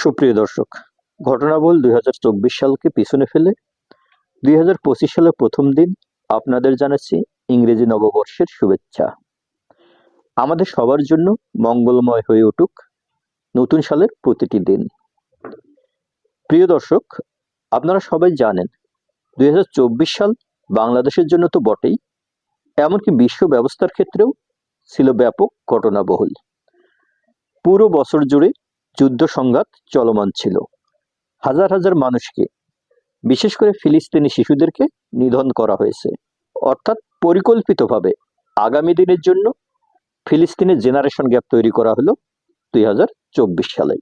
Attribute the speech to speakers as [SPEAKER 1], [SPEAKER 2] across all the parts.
[SPEAKER 1] সুপ্রিয় দর্শক ঘটনাবল দুই সালকে পিছনে ফেলে দুই হাজার পঁচিশ সালের প্রথম দিন আপনাদের জানাচ্ছি ইংরেজি নববর্ষের শুভেচ্ছা। আমাদের সবার জন্য মঙ্গলময় হয়ে উঠুক নতুন সালের প্রতিটি দিন। প্রিয় দর্শক, আপনারা সবাই জানেন দুই হাজার চব্বিশ সাল বাংলাদেশের জন্য তো বটেই, এমনকি বিশ্ব ব্যবস্থার ক্ষেত্রেও ছিল ব্যাপক ঘটনাবহুল। পুরো বছর জুড়ে যুদ্ধ সংঘাত চলমান ছিল। হাজার হাজার মানুষকে, বিশেষ করে ফিলিস্তিনি শিশুদেরকে নিধন করা হয়েছে। অর্থাৎ পরিকল্পিতভাবে আগামী দিনের জন্য ফিলিস্তিনের জেনারেশন গ্যাপ তৈরি করা হলো দুই হাজার চব্বিশ সালে।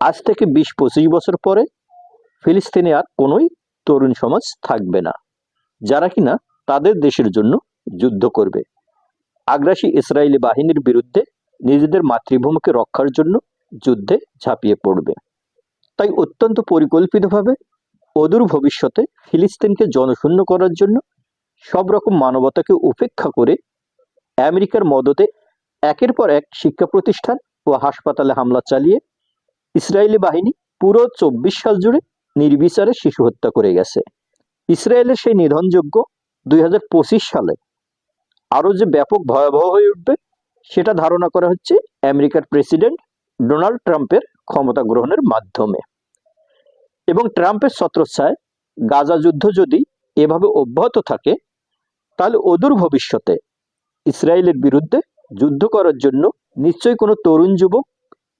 [SPEAKER 1] আজ থেকে বিশ পঁচিশ বছর পরে ফিলিস্তিনে আর কোনোই তরুণ সমাজ থাকবে না, যারা কিনা তাদের দেশের জন্য যুদ্ধ করবে। আগ্রাসী ইসরায়েলি বাহিনীর বিরুদ্ধে নিজেদের মাতৃভূমিকে রক্ষার জন্য যুদ্ধে ঝাঁপিয়ে পড়বে। তাই অত্যন্ত পরিকল্পিতভাবে অদূর ভবিষ্যতে ফিলিস্তিনকে জনশূন্য করার জন্য সব রকম মানবতাকে উপেক্ষা করে আমেরিকার মদতে একের পর এক শিক্ষা প্রতিষ্ঠান ও হাসপাতালে হামলা চালিয়ে ইসরায়েলি বাহিনী পুরো চব্বিশ সাল জুড়ে নির্বিচারে শিশু হত্যা করে গেছে। ইসরায়েলের সেই নিধনযোগ্য দুই হাজার পঁচিশ সালে আরও যে ব্যাপক ভয়াবহ হয়ে উঠবে, সেটা ধারণা করা হচ্ছে আমেরিকার প্রেসিডেন্ট ডোনাল্ড ট্রাম্পের ক্ষমতা গ্রহণের মাধ্যমে। এবং ট্রাম্পের ছত্রছায় গাজা যুদ্ধ যদি এভাবে অব্যাহত থাকে, তাহলে অদূর ভবিষ্যতে ইসরায়েলের বিরুদ্ধে যুদ্ধ করার জন্য নিশ্চয়ই কোনো তরুণ যুবক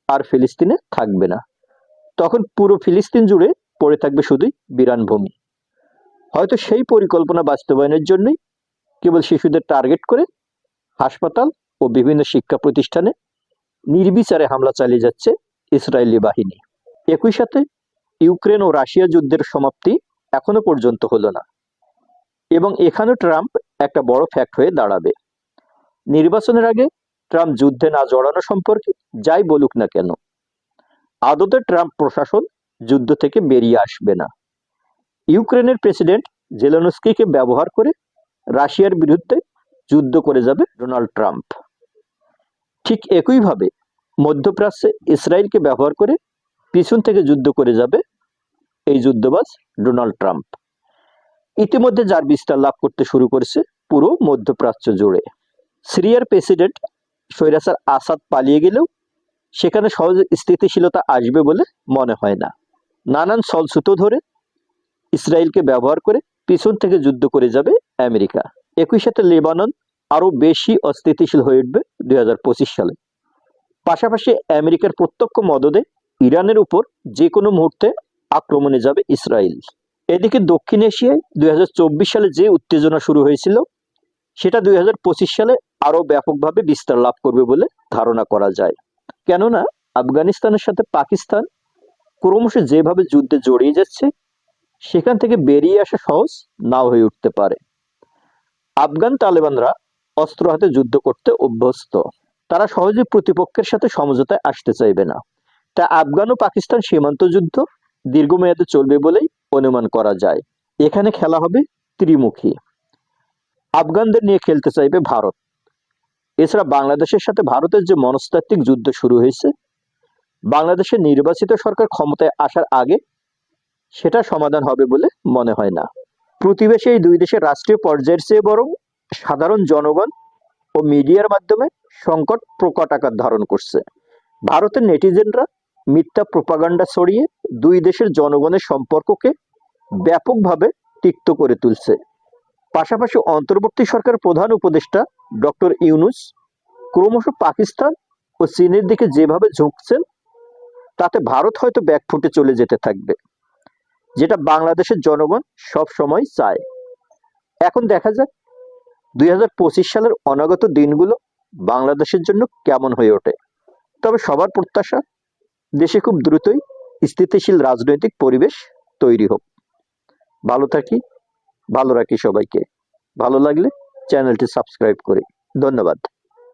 [SPEAKER 1] আর ফিলিস্তিনে থাকবে না। তখন পুরো ফিলিস্তিন জুড়ে পড়ে থাকবে শুধুই বিরান ভূমি। হয়তো সেই পরিকল্পনা বাস্তবায়নের জন্যই কেবল শিশুদের টার্গেট করে হাসপাতাল ও বিভিন্ন শিক্ষা প্রতিষ্ঠানে নির্বিচারে হামলা চালিয়ে যাচ্ছে ইসরায়েলি বাহিনী। একই সাথে ইউক্রেন ও রাশিয়া যুদ্ধের সমাপ্তি এখনও পর্যন্ত হলো না। এবং এখানেও ট্রাম্প একটা বড় ফ্যাক্ট হয়ে দাঁড়াবে। নির্বাচনের আগে ট্রাম্প যুদ্ধে না জড়ানো সম্পর্কে যাই বলুক না কেন, আদতে ট্রাম্প প্রশাসন যুদ্ধ থেকে বেরিয়ে আসবে না। ইউক্রেনের প্রেসিডেন্ট জেলেনস্কিকে ব্যবহার করে রাশিয়ার বিরুদ্ধে যুদ্ধ করে যাবে ডোনাল্ড ট্রাম্প। ঠিক একইভাবে মধ্যপ্রাচ্যে ইসরায়েলকে ব্যবহার করে পিছন থেকে যুদ্ধ করে যাবে এই যুদ্ধবাজ ডোনাল্ড ট্রাম্প। ইতিমধ্যে যার বিস্তার লাভ করতে শুরু করেছে পুরো মধ্যপ্রাচ্য জুড়ে। সিরিয়ার প্রেসিডেন্ট সৈরাসার আসাদ পালিয়ে গেলেও সেখানে সহজে স্থিতিশীলতা আসবে বলে মনে হয় না। নানান সলসুতো ধরে ইসরায়েলকে ব্যবহার করে পিছন থেকে যুদ্ধ করে যাবে আমেরিকা। একই সাথে লেবানন আরও বেশি অস্থিতিশীল হয়ে উঠবে দুই হাজার পঁচিশ সালে। পাশাপাশি আমেরিকার প্রত্যক্ষ মদদে ইরানের উপর যে কোনো মুহূর্তে আক্রমণে যাবে ইসরায়েল। এদিকে দক্ষিণ এশিয়ায় দুই হাজার চব্বিশ সালে যে উত্তেজনা শুরু হয়েছিল, সেটা দুই সালে আরও ব্যাপকভাবে বিস্তার লাভ করবে বলে ধারণা করা যায়। কেননা, আফগানিস্তানের সাথে পাকিস্তান ক্রমশ যেভাবে যুদ্ধে জড়িয়ে যাচ্ছে, সেখান থেকে বেরিয়ে আসা সহজ নাও হয়ে উঠতে পারে। আফগান তালেবানরা অস্ত্র হাতে যুদ্ধ করতে অভ্যস্ত। তারা সহজে প্রতিপক্ষের সাথে সমঝোতায় আসতে চাইবে না। তা আফগান ও পাকিস্তান সীমান্ত যুদ্ধ দীর্ঘমেয়াদে চলবে বলেই অনুমান করা যায়। এখানে খেলা হবে ত্রিমুখী। আফগানদের নিয়ে খেলতে চাইবে ভারত। এছাড়া বাংলাদেশের সাথে ভারতের যে মনস্তাত্ত্বিক যুদ্ধ শুরু হয়েছে, বাংলাদেশের নির্বাচিত সরকার ক্ষমতায় আসার আগে সেটা সমাধান হবে বলে মনে হয় না। প্রতিবেশী এই দুই দেশের রাষ্ট্রীয় পর্যায়ের চেয়ে বরং সাধারণ জনগণ ও মিডিয়ার মাধ্যমে সংকট প্রকট আকার ধারণ করছে। ভারতের নেটিজেনরা মিথ্যা প্রপাগান্ডা ছড়িয়ে দুই দেশের জনগণের সম্পর্ককে ব্যাপকভাবে তিক্ত করে তুলছে। পাশাপাশি অন্তর্বর্তী সরকার প্রধান উপদেষ্টা ডক্টর ইউনুস ক্রমশ পাকিস্তান ও চীনের দিকে যেভাবে ঝুঁকছেন, তাতে ভারত হয়তো ব্যাকফুটে চলে যেতে থাকবে, যেটা বাংলাদেশের জনগণ সব সময় চায়। এখন দেখা যাক, দুই হাজার পঁচিশ সালের অনাগত দিনগুলো বাংলাদেশের জন্য কেমন হয়ে ওঠে? তবে সবার প্রত্যাশা, দেশে খুব দ্রুতই স্থিতিশীল রাজনৈতিক পরিবেশ তৈরি হোক। ভালো থাকি, ভালো রাখি সবাইকে। ভালো লাগলে চ্যানেলটি সাবস্ক্রাইব করি। ধন্যবাদ।